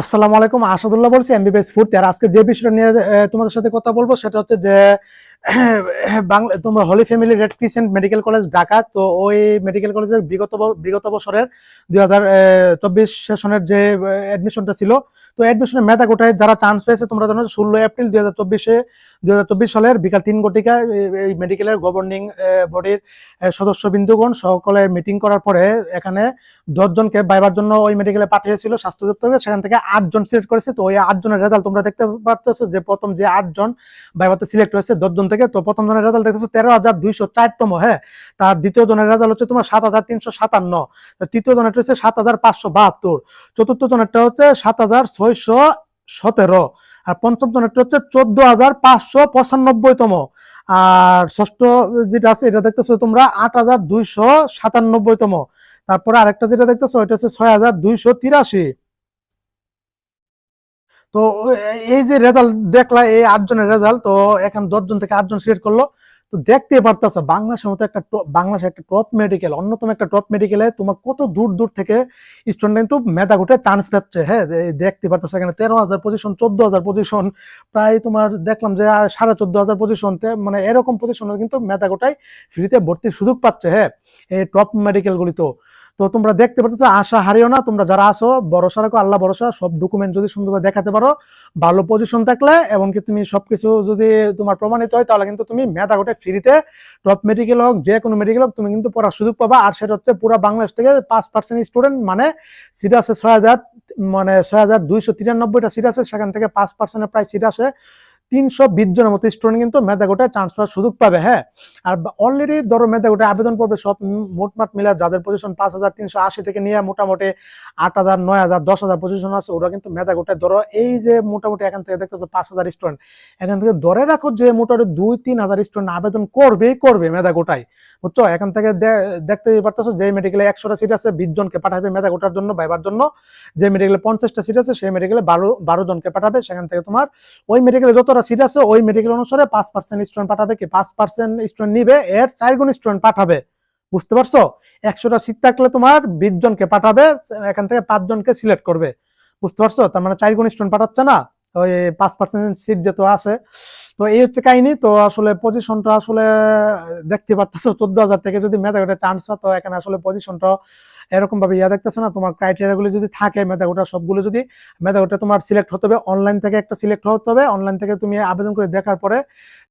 আসসালামু আলাইকুম, আসাদুল্লাহ বলছি, এমবিবিএস ফুড আর আজকে যে বিষয়টা নিয়ে তোমাদের সাথে কথা বলব, সেটা হচ্ছে যে বাংলা তোমরা holy family red crescent medical college, Dhaka. তো ওই মেডিকেল কলেজের বিগত বিগত বছরের দুই হাজার চব্বিশ সেশনের যে অ্যাডমিশনটা ছিল, তো অ্যাডমিশনের মেধা কোটায় যারা চান্স পেয়েছে, তোমরা জানো ষোলো এপ্রিল দুই হাজার চব্বিশে, দুই হাজার চব্বিশ সালের বিকাল তিন ঘটিকা এই মেডিকেলের গভর্নিং বডির সদস্য বিন্দুগণ সকলের মিটিং করার পরে এখানে দশজনকে বাইবার জন্য ওই মেডিকেলে পাঠিয়েছিল স্বাস্থ্য দপ্তরে। সেখান থেকে আটজন সিলেক্ট করেছে। তো ওই আটজনের রেজাল্ট তোমরা দেখতে পাচ্ছ যে প্রথম যে আটজন বাইবাতে সিলেক্ট হয়েছে, দশজন থেকে তো প্রথম জনের রেজাল্ট দেখতেছো তেরো হাজার দুইশো চারতম হ্যাঁ? তার দ্বিতীয় জনের রেজাল্ট হচ্ছে তোমার সাত হাজার তিনশো সাতান্ন তৃতীয় জনেরটা হচ্ছে সাত হাজার পাঁচশো বাহাত্তর, চতুর্থ জনেরটা হচ্ছে সাত হাজার ছয়শো সতেরো আর পঞ্চম জনেরটা হচ্ছে চোদ্দ হাজার পাঁচশো পঁচানব্বইতম, আর ষষ্ঠ যেটা আছে এটা দেখতেছো তোমরা আট হাজার দুইশো সাতানব্বইতম, তারপরে আরেকটা যেটা দেখতেছো এটা হচ্ছে ছয় হাজার দুইশো তিরাশি। তো এই যে রেজাল্ট দেখলা, এই আটজনের রেজাল্ট তো এখন দশজন থেকে আটজন সিলেক্ট করল। তো দেখতে পারতেছো, বাংলাদেশের মতো একটা বাংলাদেশের একটা টপ মেডিকেল অন্যতম একটা টপ মেডিকেলে তোমার কত দূর দূর থেকে স্টুডেন্ট কিন্তু মেধা ঘুটে চান্স পাচ্ছে। হ্যাঁ দেখতে পারতেছো এখানে তেরো হাজার পজিশন চোদ্দ হাজার পজিশন প্রায় তোমার দেখলাম যে সাড়ে চোদ্দ হাজার পজিশন মানে এরকম পজিশনে কিন্তু মেধা গোটাই ফ্রিতে ভর্তির সুযোগ পাচ্ছে। হ্যাঁ এই টপ মেডিকেল গুলি তো। তো তোমরা দেখতে পাচ্ছ আশা হারিও না, তোমরা যারা আসো ভরসা রাখো, আল্লাহ ভরসা, সব ডকুমেন্ট যদি সুন্দরভাবে দেখাতে পারো, ভালো পজিশন থাকলে, এমনকি তুমি সবকিছু যদি তোমার প্রমাণিত হয়, তাহলে কিন্তু তুমি মেধা গোটে ফ্রিতে টপ মেডিকেল হোক, যে কোনো মেডিকেল হোক, তুমি কিন্তু পড়ার সুযোগ পাবা। আর সেটা হচ্ছে পুরো বাংলাদেশ থেকে পাঁচ পার্সেন্ট স্টুডেন্ট মানে সিট আছে ছয় হাজার মানে ছয় হাজার দুইশো তিরানব্বইটা সিট আছে, সেখান থেকে পাঁচ পার্সেন্টের প্রায় সিট আছে তিনশো বিশ জনের মতো স্টুডেন্ট কিন্তু মেধা গোটায় চান্স পাওয়ার সুযোগ পাবে হ্যাঁ? আর অলরেডি ধরো মেধা গোটায় আবেদন করবে সব মোটমাট মিলা যাদের পজিশন পাঁচ হাজার তিনশো আশি থেকে নিয়ে মোটামুটি আট হাজার, নয় হাজার, দশ হাজার পজিশন আছে, ওরা কিন্তু মেধা গোটায় ধরো এই যে মোটামুটি এখান থেকে দেখতেছো পাঁচ হাজার স্টুডেন্ট এখান থেকে ধরে রাখো যে মোটামুটি দুই তিন হাজার স্টুডেন্ট আবেদন করবেই করবে মেধা গোটায় বুঝছ? এখান থেকে দেখতে পারতেছো যে মেডিকেলে একশোটা সিট আছে, বিশ জনকে পাঠাবে মেধা গোটার জন্য বাইবার জন্য। যে মেডিকেলে পঞ্চাশটা সিট আছে, সেই মেডিকেলে বারো বারো জনকে পাঠাবে, সেখান থেকে তোমার ওই মেডিকেলে যতটা সিট আছে, ওই মেডিকেল অনুসারে পাঁচ পার্সেন্ট স্টুডেন্ট পাঠাবে কি? পাঁচ পার্সেন্ট স্টুডেন্ট নিবে, এর চার গুণ স্টুডেন্ট পাঠাবে। বুঝতে পারছ? একশোটা সিট থাকলে তোমার বিশ জনকে পাঠাবে, এখান থেকে পাঁচ জনকে সিলেক্ট করবে। বুঝতে পারছ? তার মানে চার গুণ স্টুডেন্ট পাঠাচ্ছে না? ওই পাঁচ পার্সেন্ট সিট যেহেতু আছে, তো এই হচ্ছে কাহিনী। তো আসলে পজিশনটা আসলে দেখতে পাচ্ছ চোদ্দ হাজার থেকে যদি মেধাগোটা চান্স তো এখানে আসলে পজিশনটা এরকম ভাবে ইয়া দেখতেছে না, তোমার ক্রাইটেরিয়া গুলো যদি থাকে, মেধাগোটা সবগুলো যদি, মেধাগোটা তোমার সিলেক্ট হতে হবে অনলাইন থেকে একটা সিলেক্ট হতে হবে অনলাইন থেকে তুমি আবেদন করে দেখার পরে